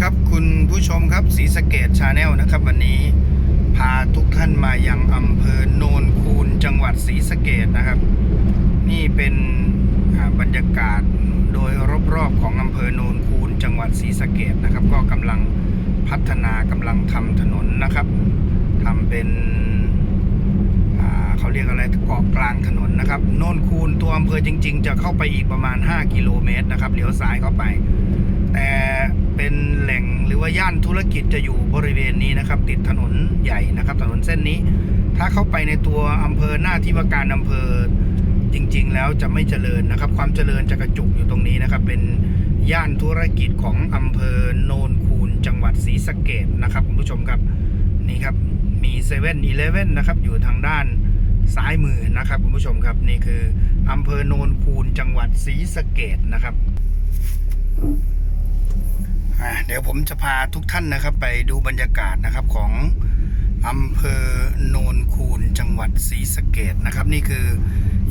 ครับคุณผู้ชมครับสีสะเกตชาแนลนะครับ วันนี้พาทุกท่านมายังอำเภอโนนคูนจังหวัดศรีสะเกดนะครับ นี่เป็นบรรยากาศโดยรอบๆของอำเภอโนนคูนจังหวัดศรีสะเกดนะครับ ก็กำลังพัฒนากำลังทำถนนนะครับทำเป็นเขาเรียกอะไรเกาะกลางถนนนะครับโนนคูนตัวอำเภอจริง ๆ จะเข้าไปอีกประมาณ 5 กิโลเมตรนะครับเลี้ยวซ้ายเข้าไป แต่เป็นแหล่งหรือว่าย่านธุรกิจจะอยู่บริเวณนี้นะครับ ติดถนนใหญ่นะครับ ถนนเส้นนี้ ถ้าเข้าไปในตัวอำเภอหน้าที่ว่าการอำเภอจริง ๆ แล้วจะไม่เจริญนะครับ ความเจริญจะกระจุกอยู่ตรงนี้นะครับ เป็นย่านธุรกิจของอำเภอโนนคูนจังหวัดศรีสะเกดนะครับคุณผู้ชมครับนี่ครับมีเซเว่นอีเลฟเว่นนะครับอยู่ทางด้านซ้ายมือนะครับคุณผู้ชมครับนี่คืออำเภอโนนคูนจังหวัดศรีสะเกดนะครับ เดี๋ยวผมจะพาทุกท่านนะครับ ไปดูบรรยากาศนะครับของอำเภอโนนคูนจังหวัดศรีสะเกดนะครับ นี่คือ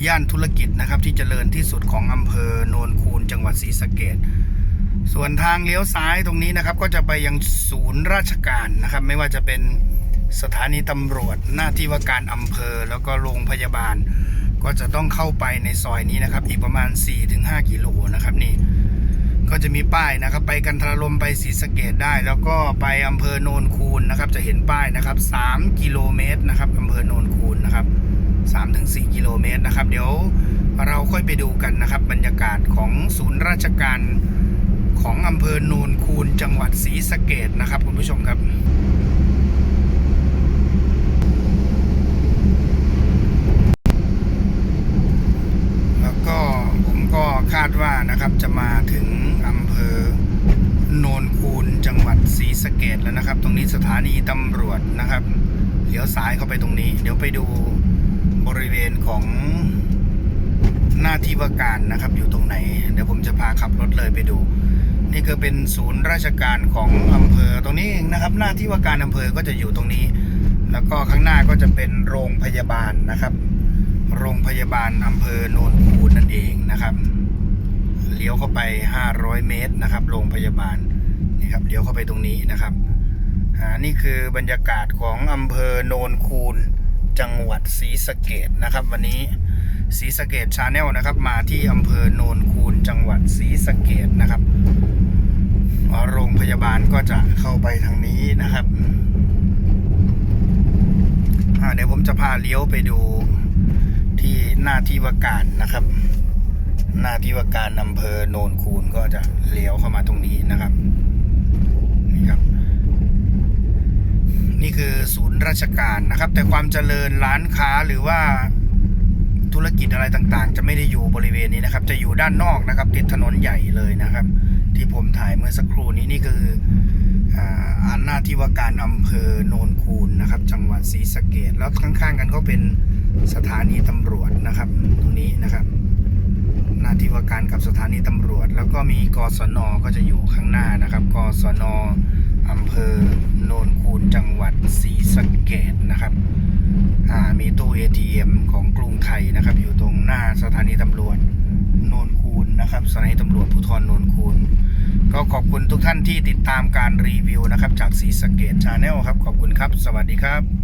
ย่านธุรกิจนะครับที่เจริญที่สุดของอำเภอโนนคูนจังหวัดศรีสะเกดส่วนทางเลี้ยวซ้ายตรงนี้นะครับ ก็จะไปยังศูนย์ราชการนะครับ ไม่ว่าจะเป็นสถานีตำรวจหน้าที่ว่าการอำเภอแล้วก็โรงพยาบาล ก็จะต้องเข้าไปในซอยนี้นะครับ อีกประมาณ 4-5 กิโลนะครับนี่ ก็จะมีป้ายนะครับ ไปกันทรลมไปศรีสะเกดได้ แล้วก็ไปอำเภอโนนคูนนะครับ จะเห็นป้ายนะครับ 3 กิโลเมตรนะครับอำเภอโนนคูนนะครับ3ถึง4กิโลเมตรนะครับ เดี๋ยวเราค่อยไปดูกันนะครับ บรรยากาศของศูนย์ราชการของอำเภอโนนคูนจังหวัดศรีสะเกดนะครับ คุณผู้ชมครับแล้วก็ผมก็คาดว่านะครับจะมาถึง โนนคูนจังหวัดศรีสะเกดแล้วนะครับ ตรงนี้สถานีตำรวจนะครับเลี้ยวซ้ายเข้าไปตรงนี้ เดี๋ยวไปดูบริเวณของหน้าที่ว่าการนะครับ อยู่ตรงไหน เดี๋ยวผมจะพาขับรถเลยไปดู นี่ก็เป็นศูนย์ราชการของอำเภอตรงนี้เองนะครับ หน้าที่ว่าการอำเภอก็จะอยู่ตรงนี้ แล้วก็ข้างหน้าก็จะเป็นโรงพยาบาลนะครับ โรงพยาบาลอำเภอโนนคูนนั่นเองนะครับเลี้ยวเข้าไป 500 เมตรนะครับ โรงพยาบาล นี่ครับเลี้ยวเข้าไปตรงนี้นะครับอ่านี่คือบรรยากาศของอำเภอโนนคูนจังหวัดศรีสะเกดนะครับ วันนี้ศรีสะเกดชาแนลนะครับ มาที่อำเภอโนนคูนจังหวัดศรีสะเกดนะครับโรงพยาบาลก็จะเข้าไปทางนี้นะครับอ่าเดี๋ยวผมจะพาเลี้ยวไปดูที่หน้าที่ว่าการนะครับ หน้าที่ว่าการอำเภอโนนคูนก็จะเลี้ยวเข้ามาตรงนี้นะครับนี่ครับ นี่ คือศูนย์ราชการนะครับ แต่ความเจริญร้านค้าหรือว่าธุรกิจอะไรต่างๆ จะไม่ได้อยู่บริเวณนี้นะครับ จะอยู่ด้านนอกนะครับ ติดถนนใหญ่เลยนะครับ ที่ผมถ่ายเมื่อสักครู่นี้นี่คืออ่าอันหน้าที่ว่าการอำเภอโนนคูนนะครับ จังหวัดศรีสะเกดแล้วข้างๆกันก็เป็นสถานีตำรวจนะครับ ตรงนี้นะครับหน้าที่ว่าการกับสถานีตำรวจ แล้วก็มีกศนก็จะอยู่ข้างหน้านะครับกศน อำเภอโนนคูนจังหวัดศรีสะเกดนะครับมีตู้ ATM ของกรุงไทยนะครับ อยู่ตรงหน้าสถานีตำรวจโนนคูนนะครับสถานีตำรวจภูธรโนนคูนก็ขอบคุณทุกท่านที่ติดตามการรีวิวนะครับ จากศรีสะเกดชาแนลครับ ขอบคุณครับ สวัสดีครับ